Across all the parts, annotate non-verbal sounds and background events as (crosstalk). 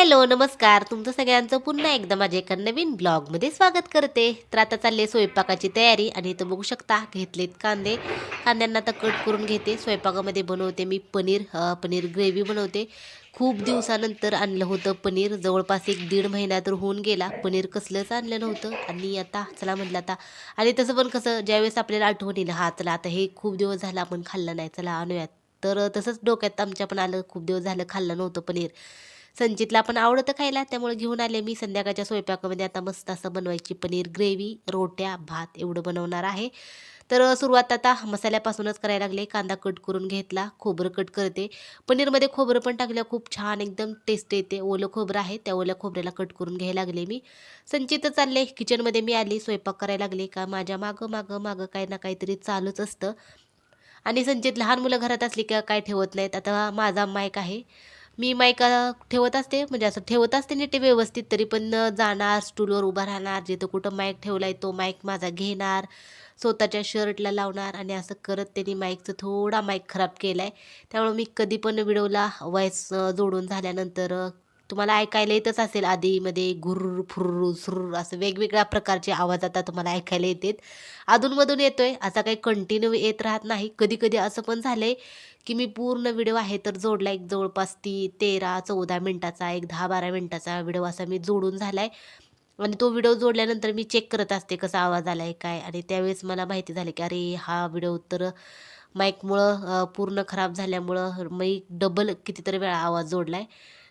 Hello नमस्कार. तुमचं सगळ्यांचं पुन्हा एकदा माझ्या एका नवीन ब्लॉगमध्ये स्वागत करते. तर आता चालली आहे स्वयंपाकाची तयारी आणि इथं बघू शकता घेतलेत कांदे. कांद्यांना आता कट करून घेते. स्वयंपाकामध्ये बनवते मी पनीर पनीर ग्रेव्ही बनवते. खूप दिवसानंतर आणलं होतं पनीर. जवळपास एक दीड महिना तर होऊन गेला. पनीर कसलंच आणलं नव्हतं. आणि आता चला म्हटलं आता. आणि तसं पण कसं ज्यावेळेस आपल्याला आठवण येईल हा चला आता हे खूप दिवस झाला आपण खाल्लं नाही. चला आणूयात. तर तसंच डोक्यात आमच्या पण आलं खूप दिवस झालं खाल्लं नव्हतं पनीर. संचितला पण आवडतं खायला त्यामुळे घेऊन आले मी संध्याकाळच्या स्वयंपाकामध्ये. आता मस्त असं बनवायची पनीर ग्रेव्ही रोट्या भात एवढं बनवणार आहे. तर सुरुवात आता मसाल्यापासूनच करायला लागले. कांदा कट करून घेतला खोबरं कट करते. पनीरमध्ये खोबरं पण टाकलं खूप छान एकदम टेस्ट येते. ओलं खोबरं आहे त्या ओल्या खोबऱ्याला कट करून घ्यायला लागले मी. संचित चालले. किचनमध्ये मी आली स्वयंपाक करायला लागले. का माझ्या मागं मागं मागं काही ना काहीतरी चालूच असतं. आणि संचित लहान मुलं घरात असली का काय ठेवत नाहीत. आता माझा माईक आहे. मी मायका ठेवत असते. म्हणजे असं ठेवत असते नीट व्यवस्थित तरी पण जाणार स्टूलवर उभा राहणार जिथं कुठं माईक ठेवला आहे तो माईक माझा घेणार स्वतःच्या शर्टला लावणार आणि असं करत त्यांनी माईकचं थोडा माईक खराब केला आहे त्यामुळे मी कधी पण व्हिडिओला वॉईस जोडून झाल्यानंतर तुम्हाला ऐकायला येतच असेल आधीमध्ये घुर्र फुर्र सुर्र असं वेगवेगळ्या प्रकारचे आवाज आता तुम्हाला ऐकायला येतात. अधूनमधून येतोय. असा काही कंटिन्यू येत राहत नाही. कधी कधी असं पण झालं आहे की मी पूर्ण व्हिडिओ आहे तर जोडला एक जवळपास ती तेरा चौदा मिनटाचा एक दहा बारा मिनटाचा व्हिडिओ असा मी जोडून झालाय. आणि तो व्हिडिओ जोडल्यानंतर मी चेक करत असते कसा आवाज आला आहे काय? आणि त्यावेळेस मला माहिती झाली की अरे हा व्हिडिओ तर माईकमुळं पूर्ण खराब झाल्यामुळं मी डबल कितीतरी वेळा आवाज जोडला आहे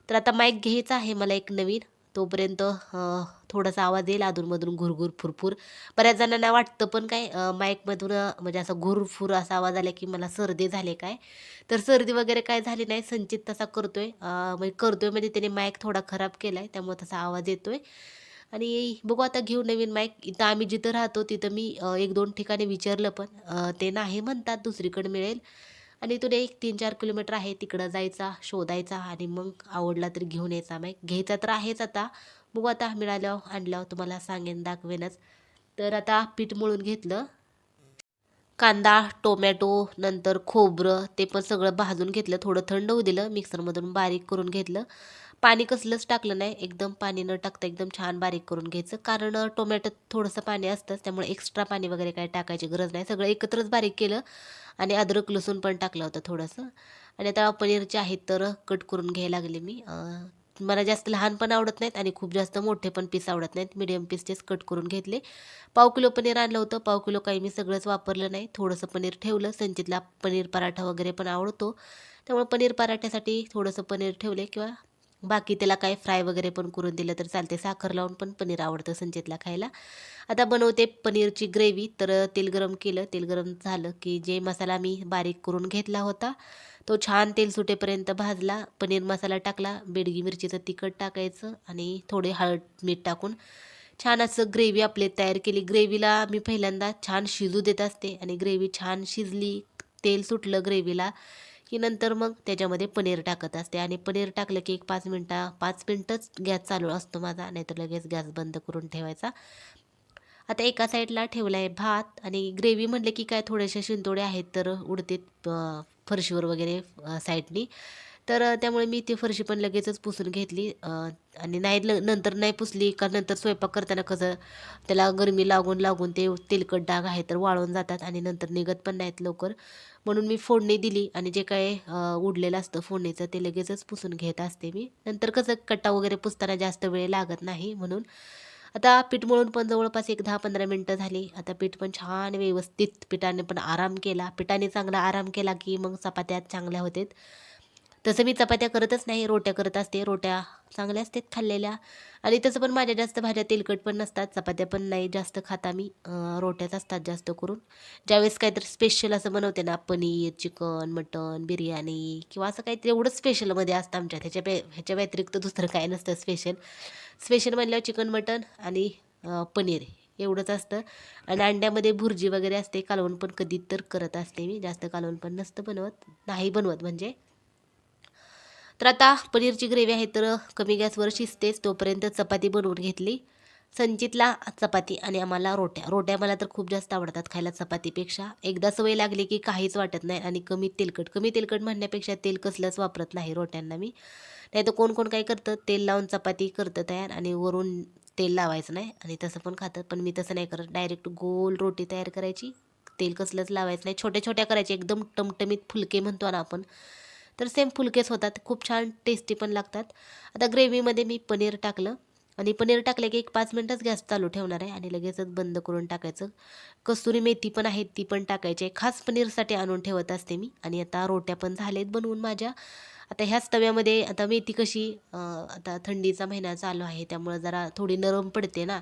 तर आता माईक घ्यायचा आहे मला एक नवीन. तोपर्यंत थोडासा आवाज येईल. अधूनमधून घुरघुर फुरफुर. बऱ्याच जणांना वाटतं पण काय माईकमधून म्हणजे असं घुरफुर असा आवाज आला की मला सर्दी झाले काय. तर सर्दी वगैरे काय झाली नाही. संचित तसा करतोय. अ, म्हणजे करतोय म्हणजे त्याने माईक थोडा खराब केला आहे त्यामुळे तसा आवाज येतोय. आणि बघू आता घेऊ नवीन माईक इथं आम्ही जिथं राहतो तिथं मी एक दोन ठिकाणी विचारलं पण ते नाही म्हणतात. दुसरीकडे मिळेल. आणि इथून एक तीन चार किलोमीटर आहे तिकडं जायचा शोधायचा आणि मग आवडला तर घेऊन यायचा. माईक घ्यायचा तर आहेच आता. बघू आता मिळाल्यावर आणल्यावर तुम्हाला सांगेन दाखवेनच. तर आता पीठ मळून घेतलं. कांदा टोमॅटो नंतर खोबरं ते पण सगळं भाजून घेतलं. थोडं थंड होऊ दिलं. मिक्सरमधून बारीक करून घेतलं. पाणी कसलंच टाकलं नाही. एकदम पाणी न टाकता एकदम छान बारीक करून घ्यायचं. कारण टोमॅटोत थोडंसं पाणी असतंच त्यामुळे एक्स्ट्रा पाणी वगैरे काय टाकायची गरज नाही. सगळं एकत्रच बारीक केलं आणि अद्रक लसूण पण टाकलं होतं थोडंसं. आणि आता पनीरचे आहेत तर कट करून घ्यायला लागले मी. मला जास्त लहान पण आवडत नाहीत आणि खूप जास्त मोठे पण पीस आवडत नाहीत. मिडियम पीसचेच कट करून घेतले. पाव किलो पनीर आणलं होतं. पाव किलो काही मी सगळंच वापरलं नाही. थोडंसं पनीर ठेवलं. संचितला पनीर पराठा वगैरे पण आवडतो. त्यामुळे पनीर पराठ्यासाठी थोडंसं पनीर ठेवले किंवा बाकी त्याला काय फ्राय वगैरे पण करून दिलं तर चालते साखर लावून पण पनीर आवडतं संचितला खायला. आता बनवते पनीरची ग्रेव्ही तर तेल गरम केलं. तेल गरम झालं की जे मसाला मी बारीक करून घेतला होता तो छान तेल सुटेपर्यंत भाजला. पनीर मसाला टाकला बेडगी मिरचीचं तिखट टाकायचं आणि थोडे हळद मीठ टाकून छान असं ग्रेव्ही आपली तयार केली. ग्रेव्हीला मी पहिल्यांदा छान शिजू देत असते आणि ग्रेव्ही छान शिजली तेल सुटलं ग्रेव्हीला की नंतर मग त्याच्यामध्ये पनीर टाकत असते. आणि पनीर टाकलं की एक पाच मिनटा पाच मिनटंच गॅस चालू असतो माझा नाहीतर लगेच गॅस बंद करून ठेवायचा. आता एका साईडला ठेवला आहे भात आणि ग्रेव्ही म्हटलं की काय थोडेसे शिंतोडे आहेत तर उडतेत फरशीवर वगैरे साईडनी. तर त्यामुळे मी ती फरशी पण लगेचच पुसून घेतली. आणि नाही ल नंतर नाही पुसली का नंतर स्वयंपाक करताना कसं त्याला गरमी लागून लागून ते तेलकट डाग आहे तर वाळून जातात. आणि नंतर निघत पण नाहीत लवकर. म्हणून मी फोडणी दिली आणि जे काय उडलेलं असतं फोडणीचं ते लगेचच पुसून घेत असते मी. नंतर कसं कट्टा वगैरे पुसताना जास्त वेळ लागत नाही म्हणून. आता पीठ मळून पण जवळपास एक दहा पंधरा मिनटं झाली. आता पीठ पण छान व्यवस्थित पिठाने पण आराम केला. पिठाने चांगला आराम केला की मग चपात्या चांगल्या होतात. तसं मी चपात्या करतच नाही रोट्या करत असते रोट्या चांगल्या असतात खाल्लेल्या. आणि तसं पण माझ्या जास्त भाज्या तेलकट पण नसतात चपात्या पण नाही जास्त खाता मी रोट्याच असतात जास्त करून. ज्यावेळेस काहीतरी स्पेशल असं बनवते ना पनीर चिकन मटन बिर्याणी किंवा असं काहीतरी एवढंच स्पेशलमध्ये असतं आमच्या ह्याच्या ह्याच्या व्यतिरिक्त दुसरं काय नसतं स्पेशल स्पेशल म्हणल्यावर चिकन मटन आणि पनीर एवढंच असतं. आणि अंड्यामध्ये भुर्जी वगैरे असते कालवण पण कधी तर करत असते मी जास्त कालवण पण नसतं बनवत नाही बनवत म्हणजे. तर आता पनीरची ग्रेव्ही आहे तर कमी गॅसवर शिजतेच तोपर्यंत चपाती बनवून घेतली. संचितला चपाती आणि आम्हाला रोट्या. रोट्या मला तर खूप जास्त आवडतात खायला चपातीपेक्षा. एकदा सवय लागली की काहीच वाटत नाही आणि कमी तेलकट. कमी तेलकट म्हणण्यापेक्षा तेल कसलंच वापरत नाही रोट्यांना मी. नाही तर कोण कोण काय करतं तेल लावून चपाती करतं तयार आणि वरून तेल लावायचं नाही आणि तसं पण खातं पण मी तसं नाही करत. डायरेक्ट गोल रोटी तयार करायची. तेल कसलंच लावायचं नाही. छोट्या छोट्या करायचे. एकदम टमटमीत फुलके म्हणतो ना आपण. तर सेम फुलकेच होतात. खूप छान टेस्टी पण लागतात. आता ग्रेव्हीमध्ये मी पनीर टाकलं. आणि पनीर टाकलं की एक पाच मिनटंच गॅस चालू ठेवणार आहे. आणि लगेचच बंद करून टाकायचं. कसुरी मेथी पण आहे ती पण टाकायची आहे. खास पनीरसाठी आणून ठेवत असते मी. आणि आता रोट्या पण झालेत बनवून माझ्या. आता ह्याच तव्यामध्ये आता मेथी कशी आता थंडीचा महिना चालू आहे. त्यामुळं जरा थोडी नरम पडते ना.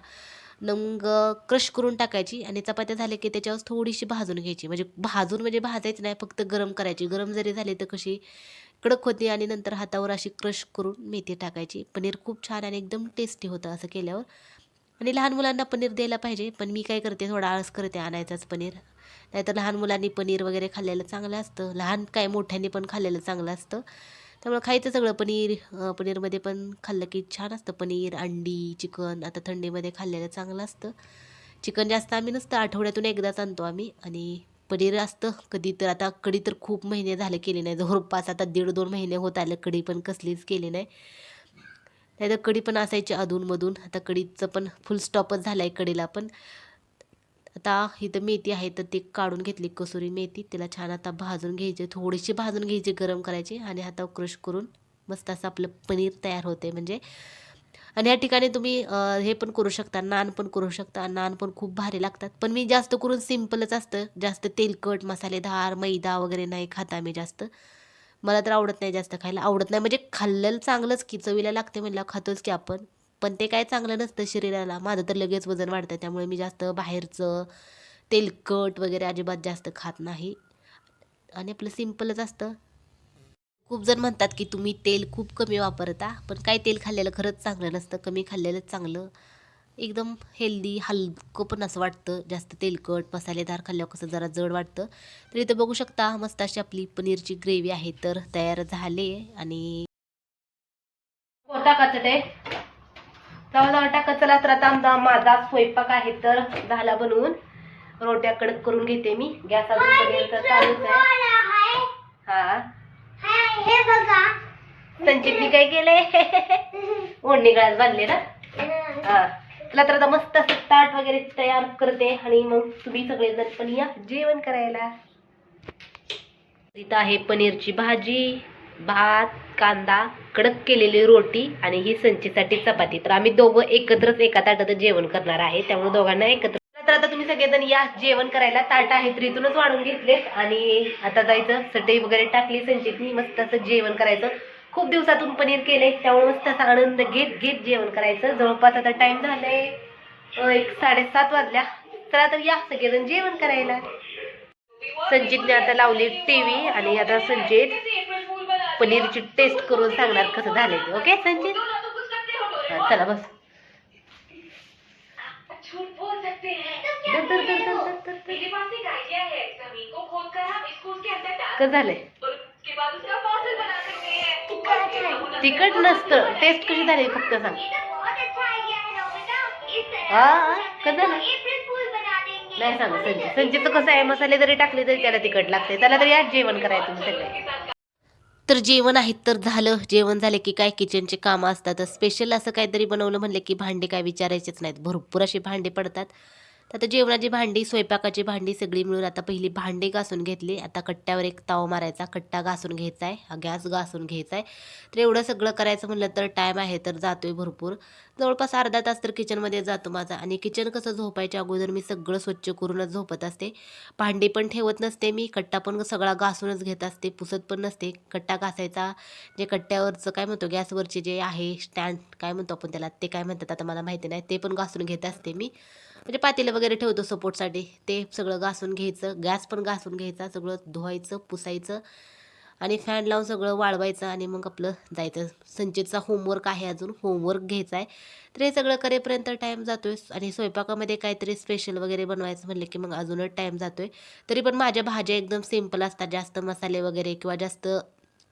मग क्रश करून टाकायची आणि चपात्या झाल्या की त्याच्यावर थोडीशी भाजून घ्यायची. म्हणजे भाजून म्हणजे भाजायची नाही फक्त गरम करायची. गरम जरी झाली तर कशी कडक होती आणि नंतर हातावर अशी क्रश करून मेथी टाकायची. पनीर खूप छान आणि एकदम टेस्टी होतं असं केल्यावर. आणि लहान मुलांना पनीर द्यायला पाहिजे. पण मी काय करते थोडा आळस करते आणायचाच पनीर. नाहीतर लहान मुलांनी पनीर वगैरे खाल्लेलं चांगलं असतं. लहान काय मोठ्यांनी पण खाल्लेलं चांगलं असतं. त्यामुळे खायचं सगळं पनीर पनीरमध्ये पण खाल्लं की छान असतं. पनीर अंडी चिकन आता थंडीमध्ये खाल्लेलं चांगलं असतं. चिकन जास्त आम्ही नसतं आठवड्यातून एकदाच आणतो आम्ही. आणि पनीर असतं कधी तर आता कढी तर खूप महिने झाले केली नाही. जवळपास आता दीड दोन महिने होत आलं कढी पण कसलीच केली नाही. नाही तर कढी पण असायची अधूनमधून. आता कढीचं पण फुल स्टॉपच झाला आहे कढीला पण. आता इथं मेथी आहे तर ती काढून घेतली कसुरी मेथी. तिला छान आता भाजून घ्यायची थोडीशी भाजून घ्यायची गरम करायची आणि हातावर क्रश करून मस्त असं आपलं पनीर तयार होते म्हणजे. आणि या ठिकाणी तुम्ही हे पण करू शकता नान पण करू शकता. नान पण खूप भारी लागतात. पण मी जास्त करून सिम्पलच असतं. जास्त तेलकट मसालेदार मैदा वगैरे नाही खाता मी जास्त. मला तर आवडत नाही जास्त खायला. आवडत नाही म्हणजे खाल्लेलं चांगलंच की चवीला लागते म्हणलं खातोच की आपण. पण ते काय चांगलं नसतं शरीराला. माझं तर लगेच वजन वाढतं. त्यामुळे मी जास्त बाहेरचं तेलकट वगैरे अजिबात जास्त खात नाही. आणि आपलं सिम्पलच असतं. खूप जण म्हणतात की तुम्ही तेल खूप कमी वापरता पण काय तेल खाल्लेलं खरंच चांगलं नसतं. कमी खाल्लेलं चांगलं. एकदम हेल्दी हलकं पण असं वाटतं. जास्त तेलकट मसालेदार खाल्ल्यावर कसं जरा जड वाटतं. तर इथं बघू शकता मस्त अशी आपली पनीरची ग्रेव्ही आहे. तर तयार झाले आणि टाकायचं ते जाऊ जाऊ टाका. चला तर आता आमचा माझा स्वयंपाक आहे तर झाला बनवून. रोट्या कडक करून घेते मी. गॅस अजूनपर्यंत चालूच आहे. हा. संचितनी काय केलंय (laughs) ओढणी गळ्यात बांधले ना? हा. तुला तर आता मस्त असं ताट वगैरे तयार करते आणि मग तुम्ही सगळेजण पण या जेवण करायला. इथं आहे पनीरची भाजी. भात कांदा कडक केलेली रोटी आणि ही संचीसाठी चपाती. तर आम्ही दोघं एकत्रच एका ताटात जेवण करणार आहे. त्यामुळे दोघांना एकत्र तर आता तुम्ही सगळेजण या जेवण करायला ताट तर इथूनच वाढून घेतलेत आणि आता जायचं सटई वगैरे टाकली संचितनी. मस्त असं जेवण करायचं. खूप दिवसातून पनीर केले त्यामुळे मस्त असा आनंद घेत घेत जेवण करायचं. जवळपास आता टाइम झालाय एक साडेसात वाजल्या. तर आता या सगळेजण जेवण करायला. संचितने आता लावली टीव्ही आणि आता संचित पनीरची टेस्ट करून सांगणार कसं झालं ते. ओके संचित चला बस. कसं झालंय? तिखट नसतं. टेस्ट कशी झाली फक्त सांग. हा, कसं झालं? नाही सांग संजय संजयचं कसं आहे? मसाले जरी टाकले तरी त्याला तिखट लागते त्याला तरी आज जेवण करायचं तुम्ही सगळे. तर जेवण आहे तर झालं. जेवण झालं की काय किचनचे कामं असतात स्पेशल असं काहीतरी बनवलं म्हणलं की भांडे काय विचारायचेच नाहीत. भरपूर असे भांडे पडतात. तर आता जेवणाची भांडी स्वयंपाकाची भांडी सगळी मिळून आता पहिली भांडी घासून घेतली. आता कट्ट्यावर एक ताव मारायचा कट्टा घासून घ्यायचा आहे हा गॅस घासून घ्यायचा आहे तर एवढं सगळं करायचं म्हटलं तर टाईम आहे तर जातोय भरपूर. जवळपास अर्धा तास तर किचनमध्ये जातो माझा. आणि किचन कसं झोपायच्या अगोदर मी सगळं स्वच्छ करूनच झोपत असते. भांडी पण ठेवत नसते मी कट्टा पण सगळा घासूनच घेत असते पुसत पण नसते. कट्टा घासायचा जे कट्ट्यावरचं काय म्हणतो गॅसवरचे जे आहे स्टँड काय म्हणतो आपण त्याला ते काय म्हणतात आता मला माहिती नाही ते पण घासून घेत असते मी. म्हणजे पातेलं वगैरे ठेवतो सपोर्टसाठी. ते सगळं घासून घ्यायचं. गॅस पण घासून घ्यायचा. सगळं धुवायचं पुसायचं आणि फॅन लावून सगळं वाळवायचं आणि मग आपलं जायचं. संचितचा होमवर्क आहे अजून. होमवर्क घ्यायचा आहे तर हे सगळं करेपर्यंत टाईम जातोय. आणि स्वयंपाकामध्ये काहीतरी स्पेशल वगैरे बनवायचं म्हणलं की मग अजूनच टाईम जातोय. तरी पण माझ्या भाज्या एकदम सिंपल असतात. जास्त मसाले वगैरे किंवा जास्त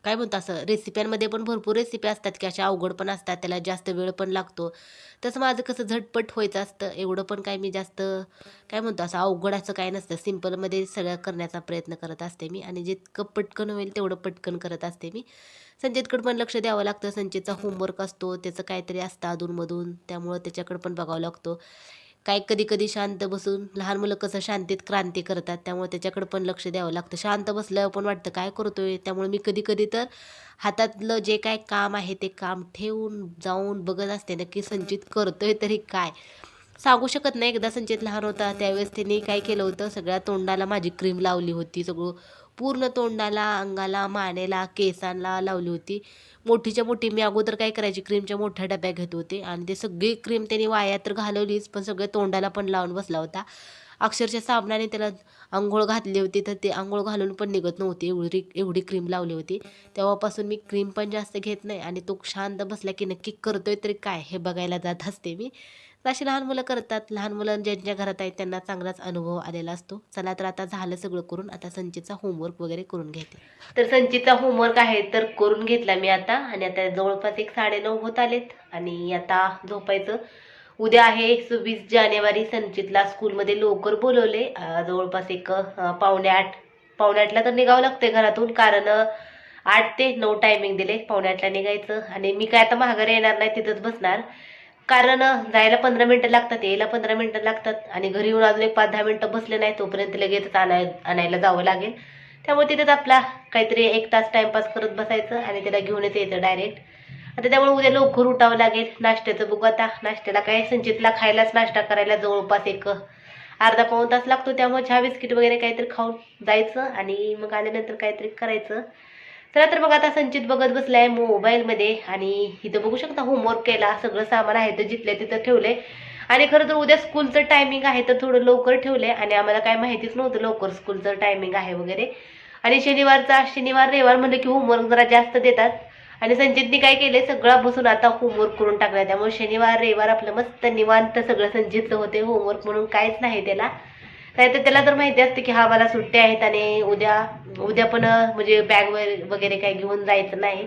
काय म्हणतो असं रेसिप्यांमध्ये पण भरपूर रेसिपी असतात की अशा अवघड पण असतात त्याला जास्त वेळ पण लागतो. तसं माझं कसं झटपट व्हायचं असतं एवढं पण काय मी जास्त काय म्हणतो असं अवघड असं काय नसतं. सिम्पलमध्ये सगळं करण्याचा प्रयत्न करत असते मी आणि जितकं पटकन होईल तेवढं पटकन करत असते मी. संचितकडे पण लक्ष द्यावं लागतं संचितचा होमवर्क असतो त्याचं काहीतरी असतं अधूनमधून त्यामुळं त्याच्याकडे पण बघावं लागतो. काय कधी कधी शांत बसून लहान मुलं कसं शांतीत क्रांती करतात त्यामुळे त्याच्याकडे पण लक्ष द्यावं लागतं. शांत बसल्यावर पण वाटतं काय करतोय? त्यामुळे मी कधी कधी तर हातातलं जे काय काम आहे ते काम ठेवून जाऊन बघत असते नक्की संचित करतोय तरी काय. सांगू शकत नाही एकदा संचित लहान होता त्यावेळेस त्यांनी काय केलं होतं सगळ्या तोंडाला माझी क्रीम लावली होती सगळं पूर्ण तोंडाला अंगाला मानेला केसांना लावली होती. मोठीच्या मोठी मी अगोदर काय करायची? क्रीमच्या मोठ्या डब्या घेत होते आणि ते सगळी क्रीम त्यांनी वाया तर घालवलीच पण सगळ्या तोंडाला पण लावून बसला होता. अक्षरशः साबणाने त्याला आंघोळ घातली होती तर ते आंघोळ घालून पण निघत नव्हती. एवढी एवढी क्रीम लावली होती. तेव्हापासून मी क्रीम पण जास्त घेत नाही आणि तो शांत बसला की नक्की करतोय तरी काय? हे बघायला जात असते मी. अशी लहान मुलं करतात. लहान मुलं ज्यांच्या घरात आहेत त्यांना चांगलाच अनुभव आलेला असतो. चला तर आता झालं सगळं करून आता संचितचा होमवर्क वगैरे करून घेते. तर संचितचा होमवर्क आहे तर करून घेतला मी आता. आणि आता जवळपास एक साडेनऊ होत आलेत. आणि आता झोपायचं. उद्या आहे सव्वीस जानेवारी. संचितला स्कूलमध्ये लवकर बोलवले. जवळपास एक पावणे आठ. पावणे आठला तर निघावं लागते घरातून. कारण आठ ते नऊ टायमिंग दिले. पावणे आठला निघायचं. आणि मी काय आता माघारी येणार नाही तिथंच बसणार. कारण जायला पंधरा मिनटं लागतात यायला पंधरा मिनटं लागतात आणि घरी येऊन अजून एक पाच दहा मिनटं बसले नाही तोपर्यंत लगेचच आणाय आणायला जावं लागेल. त्यामुळे तिथेच आपला काहीतरी एक तास टाइमपास करत बसायचं आणि त्याला घेऊनच यायचं डायरेक्ट आता त्यामुळे उद्या लवकर उठावं लागेल. नाश्त्याचं बघू आता. नाश्त्याला काय संचितला खायलाच नाश्ता करायला जवळपास एक अर्धा पाऊण तास लागतो. त्यामुळे चहा बिस्किट वगैरे काहीतरी खाऊन जायचं आणि मग आल्यानंतर काहीतरी करायचं. चला तर बघा आता संचित बघत बसलाय मोबाईलमध्ये आणि इथं बघू शकता होमवर्क केला सगळं सामान आहे तर जिथल्या तिथं ठेवलंय. आणि खरं तर उद्या स्कूलचं टायमिंग आहे तर थोडं लवकर ठेवलंय. आणि आम्हाला काय माहितीच नव्हतं लवकर स्कूलचं टायमिंग आहे वगैरे. आणि शनिवारचा शनिवार रविवार म्हणलं की होमवर्क जरा जास्त देतात. आणि संचितने काय केले सगळा बसून आता होमवर्क करून टाकला त्यामुळे शनिवार रविवार आपलं मस्त निवांत सगळं संजितचं होते होमवर्क म्हणून काहीच नाही त्याला. नाही तर त्याला तर माहिती असते की हा मला सुट्ट्या आहेत आणि उद्या उद्या पण म्हणजे बॅग वगैरे काही घेऊन जायचं नाही.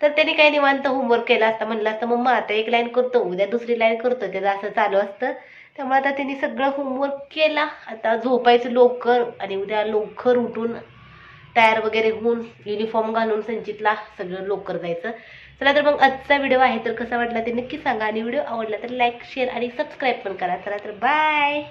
तर त्याने काही निवांत होमवर्क केला असता म्हणलं असतं मम्मा आता एक लाईन करतो उद्या दुसरी लाईन करतो. त्याचं असं चालू असतं. त्यामुळे आता त्यांनी सगळं होमवर्क केला. आता झोपायचं लवकर आणि उद्या लवकर उठून तयार वगैरे होऊन युनिफॉर्म घालून संचितला सगळं लवकर जायचं. चला तर मग आजचा व्हिडिओ आहे तर कसा वाटला ते नक्की सांगा. आणि व्हिडिओ आवडला तर लाईक शेअर आणि सबस्क्राईब पण करा. चला तर बाय